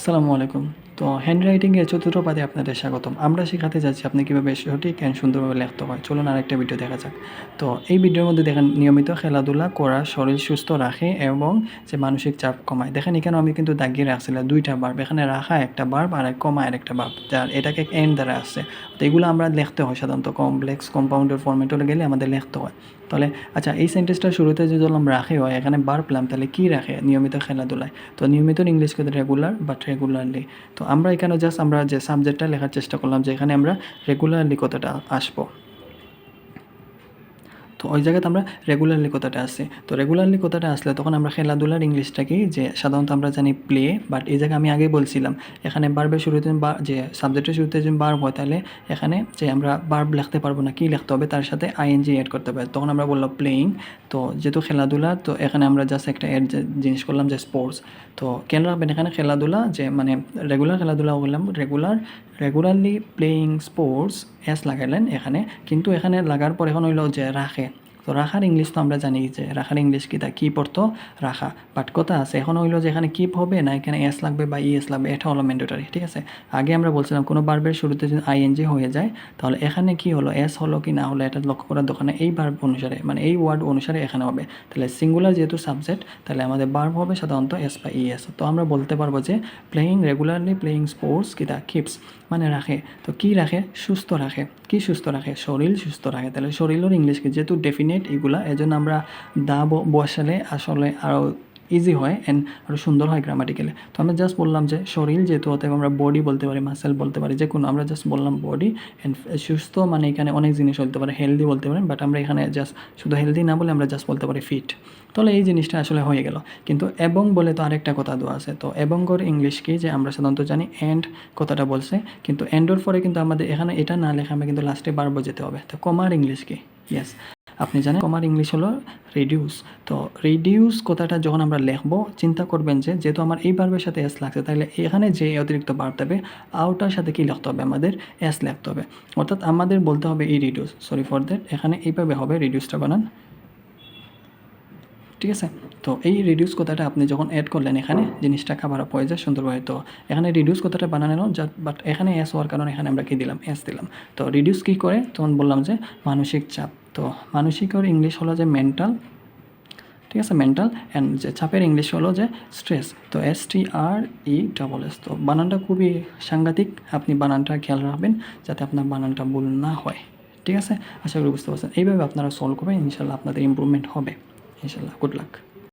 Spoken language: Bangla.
আসসালামু আলাইকুম। তো হ্যান্ড রাইটিংয়ের চতুর্থ পাদে আপনাদের স্বাগতম। আমরা শেখাতে যাচ্ছি আপনি কীভাবে সঠিক অ্যান্ড সুন্দরভাবে লিখতে হয়। চলুন আরেকটা ভিডিও দেখা যাক। তো এই ভিডিওর মধ্যে দেখেন নিয়মিত খেলাধুলা করা, শরীর সুস্থ রাখে এবং যে মানসিক চাপ কমায়। দেখেন এখানে আমি কিন্তু দাগিয়ে রাখছিলাম দুইটা বার্ব এখানে রাখা একটা বার্ব আর কমা আর একটা বার্ব যার এটাকে এন্ড দ্বারা আসছে। তো এগুলো আমরা লিখতে হয় সাধারণত। কমপ্লেক্স কম্পাউন্ডের ফর্মেটে গেলে আমাদের লিখতে হয়। তাহলে আচ্ছা এই সেন্টেন্সটা শুরুতে যদি বললাম রাখে হয়, এখানে বার পেলাম তাহলে কী রাখে? নিয়মিত খেলাধুলায়। তো নিয়মিত ইংলিশ কিন্তু রেগুলার বাট রেগুলারলি তো আমরা এখানে জাস্ট আমরা যে সাবজেক্টটা লেখার চেষ্টা করলাম যে এখানে আমরা রেগুলারলি কথাটা আসব। তো ওই জায়গাতে আমরা রেগুলারলি কথাটা আসছে তো রেগুলারলি কথাটা আসলে তখন আমরা খেলাধুলার ইংলিশটাকেই যে সাধারণত আমরা জানি প্লে বাট এই জায়গায় আমি আগে বলছিলাম, এখানে বার্বের শুরুতে যে সাবজেক্টের শুরুতে যদি বার্ব হয়, তাহলে এখানে যে আমরা বার্ব লিখতে পারব না, কী লিখতে হবে, তার সাথে আইএনজি অ্যাড করতে হবে। তখন আমরা বললাম প্লেয়িং তো যেহেতু খেলাধুলা, তো এখানে আমরা জাস্ট একটা অ্যাড জিনিস করলাম যে স্পোর্টস তো কেন রাখবেন এখানে খেলাধুলা? যে মানে রেগুলার খেলাধুলা বললাম রেগুলার রেগুলারলি প্লেয়িং স্পোর্টস এস লাগাইলেন এখানে, কিন্তু এখানে লাগার পর এখন হইল যে রাখে। তো রাখার ইংলিশ তো আমরা জানি যে রাখার ইংলিশ কি, তা কি পড়তো? রাখা। বাট কথা আছে, এখন হইল যে এখানে কিপ হবে না, এখানে এস লাগবে বা ইএস লাগবে, এটা হলো ম্যান্ডেটরি ঠিক আছে? আগে আমরা বলছিলাম কোনো বার্বের শুরুতে যদি আইএনজি হয়ে যায়, তাহলে এখানে কি হলো এস হলো কি না হলো, এটা লক্ষ্য করার দোকানে এই বার্ব অনুসারে মানে এই ওয়ার্ড অনুসারে এখানে হবে। তাহলে সিঙ্গুলার যেহেতু সাবজেক্ট তাহলে আমাদের বার্ব হবে সাধারণত এস বা ইএস তো আমরা বলতে পারব যে প্লেয়িং রেগুলারলি প্লেয়িং স্পোর্টস কি তা? কিপস মানে রাখে। তো কি রাখে? সুস্থ রাখে। কি সুস্থ রাখে? শরীর সুস্থ রাখে। তাহলে শরীরের ইংলিশ কি? যেহেতু ডেফিনেট এগুলা, এজন্য আমরা দা বসালে আসলে আরও ইজি হয় অ্যান্ড আরও সুন্দর হয় গ্রামাটিক্যালি তো আমরা জাস্ট বললাম যে শরীর যেহেতু, অতএব আমরা বডি বলতে পারি মাসেল বলতে পারি, যে কোনো, আমরা জাস্ট বললাম বডি অ্যান্ড সুস্থ মানে এখানে অনেক জিনিস বলতে পারে হেলদি বলতে পারেন বাট আমরা এখানে জাস্ট শুধু হেলদি না বলে আমরা জাস্ট বলতে পারি ফিট তাহলে এই জিনিসটা আসলে হয়ে গেল। কিন্তু এবং বলে তো আরেকটা কথা দেওয়া আছে, তো এবংর ইংলিশ কি, যে আমরা সাধারণত জানি এন্ড কথাটা বলছে, কিন্তু এন্ডর পরে কিন্তু আমাদের এখানে এটা না লেখা, আমরা কিন্তু লাস্টে বারবো যেতে হবে। তো কমার ইংলিশ কি? ইয়েস আপনি জানেন কমার ইংলিশ হলো রিডিউস তো রিডিউস কথাটা যখন আমরা লিখব, চিন্তা করবেন যে যেহেতু আমার এই বার্বের সাথে এস লাগছে, তাহলে এখানে যে অতিরিক্ত বার্ব দেবে আউটার সাথে কী লিখতে হবে? আমাদের এস লিখতে হবে। অর্থাৎ আমাদের বলতে হবে এই রিডিউস সরি ফর দ্যাট এখানে এইভাবে হবে রিডিউসটা বানান। ঠিক আছে? তো এই রিডিউস কথাটা আপনি যখন অ্যাড করলেন এখানে, জিনিসটা খাবার হয়ে যায় সুন্দরভাবে। তো এখানে রিডিউস কথাটা বানানো যা বাট এখানে এস হওয়ার কারণে এখানে আমরা কী দিলাম? এস দিলাম। তো রিডিউস কী করে? তখন বললাম যে মানসিক চাপ। তো মানসিকর ইংলিশ হলো যে মেন্টাল ঠিক আছে? মেন্টাল অ্যান্ড যে চাপের ইংলিশ হলো যে স্ট্রেস তো S T R E double S তো বানানটা খুবই সাংঘাতিক। আপনি বানানটা খেয়াল রাখবেন যাতে আপনার বানানটা ভুল না হয়, ঠিক আছে? আশা করি বুঝতে পারছেন। এইভাবে আপনারা সলভ করবেন, ইনশাল্লাহ আপনাদের ইম্প্রুভমেন্ট হবে। ইনশাল্লাহ গুড লাক